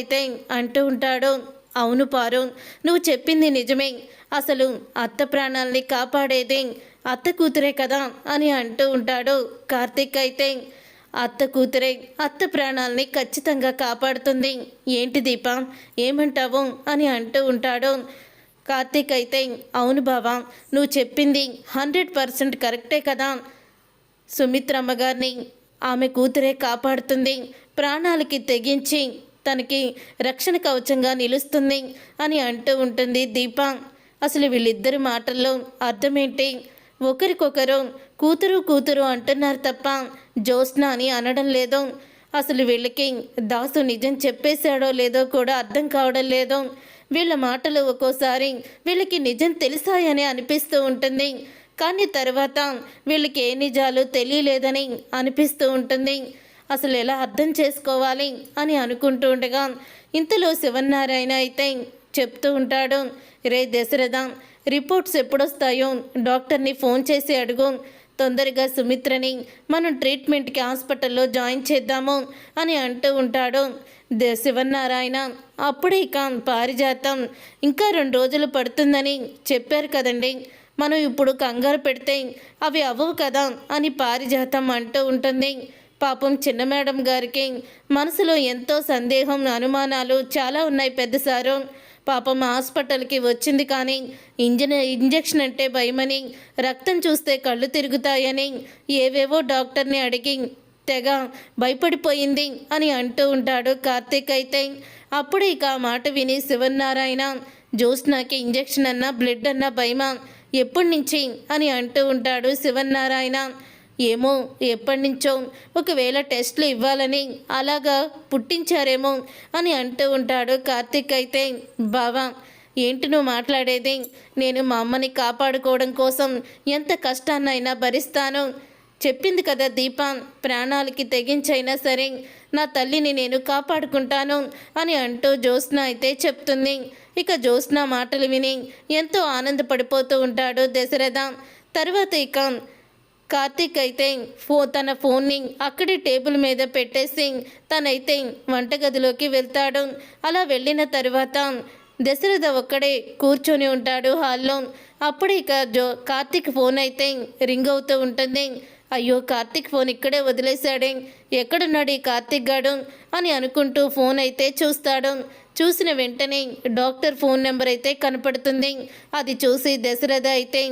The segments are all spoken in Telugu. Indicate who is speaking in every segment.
Speaker 1: అయితే అంటూ ఉంటాడు అవును పారు నువ్వు చెప్పింది నిజమే. అసలు అత్త ప్రాణాల్ని కాపాడేది అత్త కూతురే కదా అని అంటూ ఉంటాడు కార్తీక్ అయితే. అత్త కూతురే అత్త ప్రాణాల్ని ఖచ్చితంగా కాపాడుతుంది. ఏంటి దీప ఏమంటావు అని అంటూ ఉంటాడు కార్తీక్ అయితే. అవును బావా నువ్వు చెప్పింది హండ్రెడ్ పర్సెంట్ కరెక్టే కదా. సుమిత్రమ్మ గారిని ఆమె కూతురే కాపాడుతుంది. ప్రాణాలకి తెగించి తనకి రక్షణ కవచంగా నిలుస్తుంది అని అంటూ ఉంటుంది దీప. అసలు వీళ్ళిద్దరి మాటల్లో అర్థమేంటి? ఒకరికొకరు కూతురు కూతురు అంటున్నారు తప్ప జ్యోత్స్న అని అనడం లేదు. అసలు వీళ్ళకి దాసు నిజం చెప్పేశాడో లేదో కూడా అర్థం కావడం లేదు. వీళ్ళ మాటలు ఒక్కోసారి వీళ్ళకి నిజం తెలిసాయని అనిపిస్తూ ఉంటుంది. కానీ తర్వాత వీళ్ళకి ఏ నిజాలు తెలియలేదని అనిపిస్తూ ఉంటుంది. అసలు ఎలా అర్థం చేసుకోవాలి అని అనుకుంటూ ఉండగా ఇంతలో శివనారాయణ అయితే చెప్తూ ఉంటాడు రే దశరథ రిపోర్ట్స్ ఎప్పుడొస్తాయో? డాక్టర్ని ఫోన్ చేసి అడుగు. తొందరగా సుమిత్రని మనం ట్రీట్మెంట్కి హాస్పిటల్లో జాయిన్ చేద్దాము అని అంటూ ఉంటాడు. ద శివనారాయణ అప్పుడే ఇక పారిజాతం. ఇంకా రెండు రోజులు పడుతుందని చెప్పారు కదండి. మనం ఇప్పుడు కంగారు పెడితే అవి అవ్వవు కదా అని పారిజాతం అంటూ ఉంటుంది. పాపం చిన్న మేడం గారికి మనసులో ఎంతో సందేహం అనుమానాలు చాలా ఉన్నాయి పెద్ద సారు. పాపం హాస్పిటల్కి వచ్చింది కానీ ఇంజన్ ఇంజెక్షన్ అంటే భయమని రక్తం చూస్తే కళ్ళు తిరుగుతాయని ఏవేవో డాక్టర్ని అడిగి తెగ భయపడిపోయింది అని అంటూ ఉంటాడు కార్తీక్ అయితే. అప్పుడు ఇక ఆ మాట విని శివనారాయణ జ్యోత్స్నాకి ఇంజెక్షన్ అన్నా బ్లడ్ అన్నా భయమా? ఎప్పటి నుంచి? అని అంటూ ఉంటాడు శివనారాయణ ఏమో ఎప్పటి నుంచో ఒకవేళ టెస్ట్లు ఇవ్వాలని అలాగా పుట్టించారేమో అని అంటూ ఉంటాడు కార్తీక్ అయితే. బావా ఏంటి నువ్వు మాట్లాడేది? నేను మా అమ్మని కాపాడుకోవడం కోసం ఎంత కష్టాన్నైనా భరిస్తాను. చెప్పింది కదా దీప ప్రాణాలకి తెగించైనా సరే నా తల్లిని నేను కాపాడుకుంటాను అని అంటూ జ్యోత్స్న అయితే చెప్తుంది. ఇక జ్యోత్స్న మాటలు విని ఎంతో ఆనందపడిపోతూ ఉంటాడు దశరథ. తర్వాత ఇక కార్తీక్ అయితే ఫో తన ఫోన్ని అక్కడి టేబుల్ మీద పెట్టేసి తనైతే వంటగదిలోకి వెళ్తాడు. అలా వెళ్ళిన తర్వాత దశరథ ఒక్కడే కూర్చొని ఉంటాడు హాల్లో. అప్పుడు ఇక జో కార్తీక్ ఫోన్ అయితే రింగ్ అవుతూ ఉంటుంది. అయ్యో కార్తిక్ ఫోన్ ఇక్కడే వదిలేశాడే. ఎక్కడున్నాడు ఈ కార్తిక్ గాడు అని అనుకుంటూ ఫోన్ అయితే చూస్తాడు. చూసిన వెంటనే డాక్టర్ ఫోన్ నెంబర్ అయితే కనపడుతుంది. అది చూసి దశరథ అయితే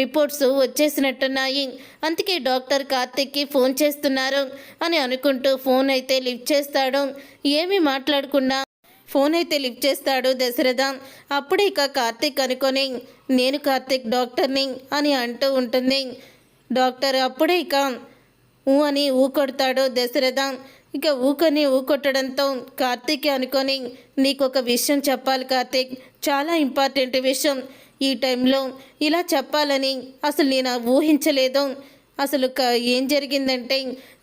Speaker 1: రిపోర్ట్స్ వచ్చేసినట్టున్నాయి. అందుకే డాక్టర్ కార్తిక్కి ఫోన్ చేస్తున్నారు అని అనుకుంటూ ఫోన్ అయితే లిఫ్ట్ చేస్తాడు. ఏమీ మాట్లాడకుండా ఫోన్ అయితే లిఫ్ట్ చేస్తాడు దశరథ. అప్పుడే ఇక కార్తిక్ అనుకొని నేను కార్తిక్ డాక్టర్ని అని అంటూ ఉంటుంది. డాక్టర్ అప్పుడే ఇక ఊ అని ఊ కొడతాడు దశరథ. ఇక ఊకని ఊ కొట్టడంతో కార్తీక్ అనుకొని నీకు ఒక విషయం చెప్పాలి కార్తీక్. చాలా ఇంపార్టెంట్ విషయం. ఈ టైంలో ఇలా చెప్పాలని అసలు నేను ఊహించలేదు. అసలు క ఏం జరిగిందంటే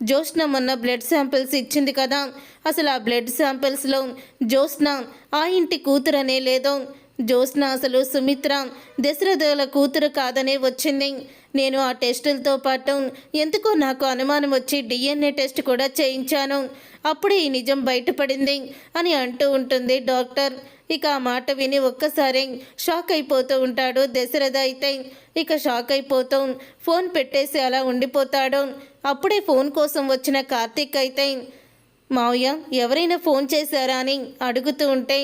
Speaker 1: జ్యోత్స్న మొన్న బ్లడ్ శాంపిల్స్ ఇచ్చింది కదా. అసలు ఆ బ్లడ్ శాంపిల్స్లో జ్యోత్స్న ఆ ఇంటి కూతురనే లేదో. జ్యోత్స్న అసలు సుమిత్ర దశరథుల కూతురు కాదనే వచ్చింది. నేను ఆ టెస్టులతో పాటు ఎందుకో నాకు అనుమానం వచ్చి డిఎన్ఏ టెస్ట్ కూడా చేయించాను. అప్పుడే ఈ నిజం బయటపడింది అని అంటూ ఉంటుంది డాక్టర్. ఇక ఆ మాట విని ఒక్కసారి షాక్ అయిపోతూ ఉంటాడు దశరథ అయితే. ఇక షాక్ అయిపోతూ ఫోన్ పెట్టేసి అలా ఉండిపోతాడు. అప్పుడే ఫోన్ కోసం వచ్చిన కార్తీక్ అయితే మావయ్య ఎవరైనా ఫోన్ చేశారా? అని అడుగుతూ ఉంటే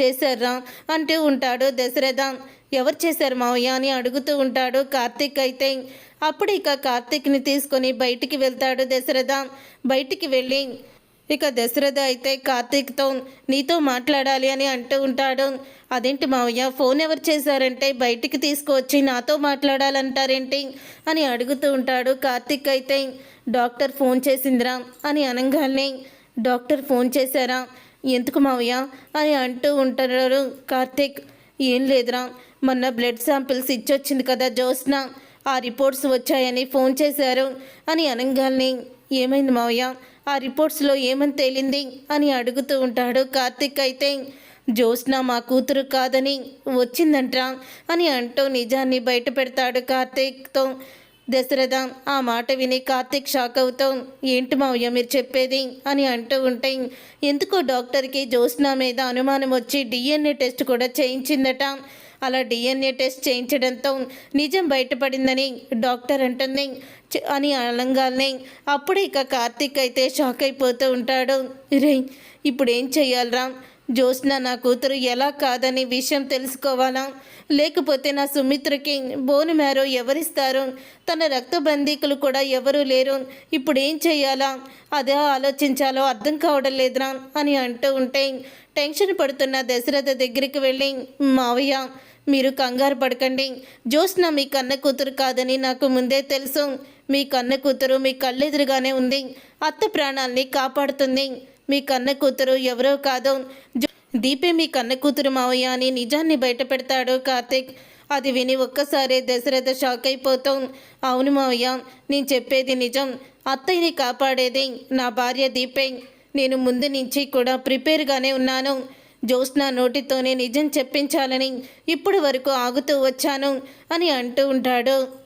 Speaker 1: చేశారా? అంటూ ఉంటాడు దశరథ. ఎవరు చేశారు మావయ్య అని అడుగుతూ ఉంటాడు కార్తీక్ అయితే. అప్పుడు ఇక కార్తీక్ని తీసుకొని బయటికి వెళ్తాడు దశరథ. బయటికి వెళ్ళి ఇక దశరథ అయితే కార్తీక్తో నీతో మాట్లాడాలి అని అంటూ ఉంటాడు. అదేంటి మావయ్య ఫోన్ ఎవరు చేశారంటే బయటికి తీసుకువచ్చి నాతో మాట్లాడాలంటారేంటి? అని అడుగుతూ ఉంటాడు కార్తీక్ అయితే. డాక్టర్ ఫోన్ చేసిందిరా అని అనగానే. డాక్టర్ ఫోన్ చేశారా? ఎందుకు మావయ్య? అని అంటూ ఉంటారు కార్తీక్. ఏం లేదురా. మొన్న బ్లడ్ శాంపిల్స్ ఇచ్చొచ్చింది కదా జ్యోత్స్న. ఆ రిపోర్ట్స్ వచ్చాయని ఫోన్ చేశారు అని అనగాల్ని. ఏమైంది మావయ్య? ఆ రిపోర్ట్స్లో ఏమని తేలింది అని అడుగుతూ ఉంటాడు కార్తిక్ అయితే. జ్యోత్స్న మా కూతురు కాదని వచ్చిందంట్రా అని అంటూ నిజాన్ని బయట పెడతాడు కార్తీక్తో. దశరథ ఆ మాట విని కార్తీక్ షాక్ అవుతాం ఏంటి మావయ్య మీరు చెప్పేది? అని అంటూ ఉంటే ఎందుకో డాక్టర్కి జ్యోత్స్న మీద అనుమానం వచ్చి డిఎన్ఏ టెస్ట్ కూడా చేయించిందట. అలా డిఎన్ఏ టెస్ట్ చేయించడంతో నిజం బయటపడిందని డాక్టర్ అంటుంది. అని అలంగాల్ని అప్పుడు ఇక కార్తీక్ అయితే షాక్ అయిపోతూ ఉంటాడు. రే ఇప్పుడు ఏం చెయ్యాలరా? జ్యోత్స్న నా కూతురు ఎలా కాదని విషయం తెలుసుకోవాలా? లేకపోతే నా సుమిత్రకి బోను మేరో ఎవరిస్తారు? తన రక్త బంధీకులు కూడా ఎవరూ లేరు. ఇప్పుడు ఏం చేయాలా? అదే ఆలోచించాలో అర్థం కావడం లేదురా అని అంటూ ఉంటే టెన్షన్ పడుతున్న దశరథ దగ్గరికి వెళ్ళి మావయ్య మీరు కంగారు పడకండి. జ్యోత్స్న మీ కన్న కూతురు కాదని నాకు ముందే తెలుసు. మీ కన్న కూతురు మీ కళ్ళెదురుగానే ఉంది. అత్త ప్రాణాల్ని కాపాడుతుంది. మీ కన్న కూతురు ఎవరో కాదు జో- దీపే మీ కన్న కూతురు మావయ్య అని నిజాన్ని బయట పెడతాడు కార్తీక్. అది విని ఒక్కసారి దశరథ షాక్ అయిపోతాం. అవును మావయ్య నేను చెప్పేది నిజం. అత్తయ్యని కాపాడేది నా భార్య దీపే. నేను ముందు నుంచి కూడా ప్రిపేర్గానే ఉన్నాను. జ్యోత్స్న నోటితోనే నిజం చెప్పించాలని ఇప్పటి వరకు ఆగుతూ వచ్చాను అని అంటూ ఉంటాడు.